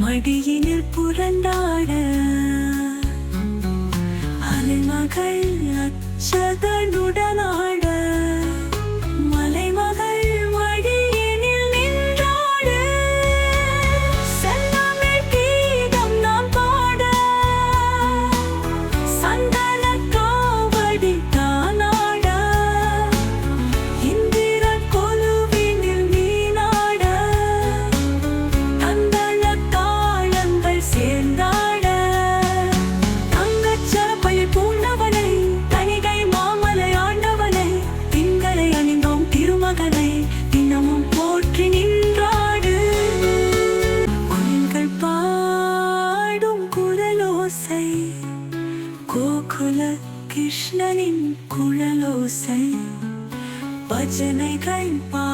மடியினில் புரண்டாட. அலைமகள் அச்சதனுடனா குல கிருஷ்ணனின் குழலோசை பஜனைகள் பா